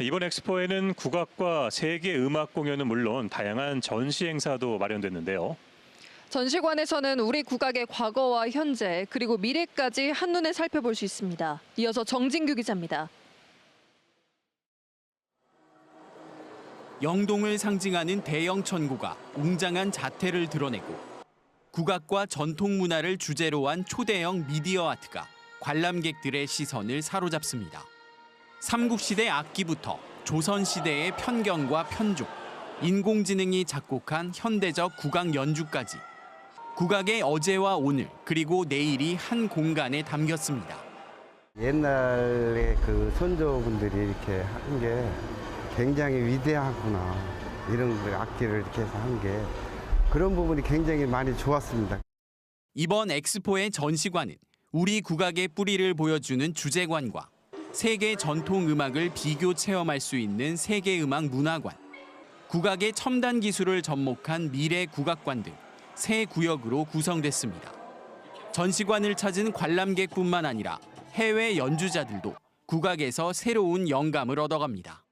이번 엑스포에는 국악과 세계 음악 공연은 물론 다양한 전시 행사도 마련됐는데요. 전시관에서는 우리 국악의 과거와 현재 그리고 미래까지 한눈에 살펴볼 수 있습니다. 이어서 정진규 기자입니다. 영동을 상징하는 대형 천고가 웅장한 자태를 드러내고 국악과 전통 문화를 주제로 한 초대형 미디어 아트가 관람객들의 시선을 사로잡습니다. 삼국시대 악기부터 조선시대의 편견과 편족, 인공지능이 작곡한 현대적 국악 연주까지 국악의 어제와 오늘 그리고 내일이 한 공간에 담겼습니다. 옛날에 그 선조분들이 이렇게 한 게 굉장히 위대하구나. 이런 그 악기를 이렇게 해서 한 게 그런 부분이 굉장히 많이 좋았습니다. 이번 엑스포의 전시관은 우리 국악의 뿌리를 보여주는 주제관과 세계 전통 음악을 비교 체험할 수 있는 세계 음악 문화관, 국악의 첨단 기술을 접목한 미래 국악관 등 세 구역으로 구성됐습니다. 전시관을 찾은 관람객뿐만 아니라 해외 연주자들도 국악에서 새로운 영감을 얻어갑니다.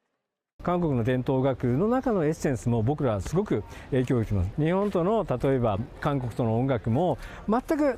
韓国の伝統楽の中のエッセンスも僕らはすごく影響を受けます日本との例えば韓国との音楽も全く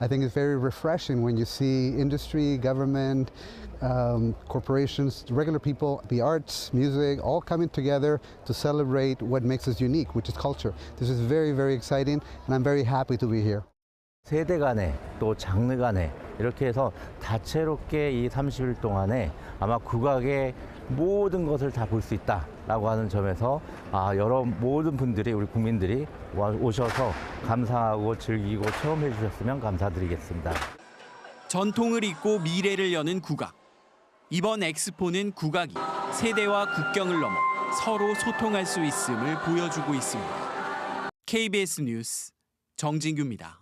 I think it's very refreshing when you see industry, government, um, corporations, regular people, the arts, music, all coming together to celebrate what makes us unique, which is culture. This is very, very exciting, and I'm very happy to be here. 세대 간에 또 장르 간에 이렇게 해서 다채롭게 이 30일 동안에 아마 국악의 모든 것을 다 볼 수 있다라고 하는 점에서 아, 여러 모든 분들이 우리 국민들이 와- 오셔서 감상하고 즐기고 체험해 주셨으면 감사드리겠습니다. 전통을 잇고 미래를 여는 국악. 이번 엑스포는 국악이 세대와 국경을 넘어 서로 소통할 수 있음을 보여주고 있습니다. KBS 뉴스 정진규입니다.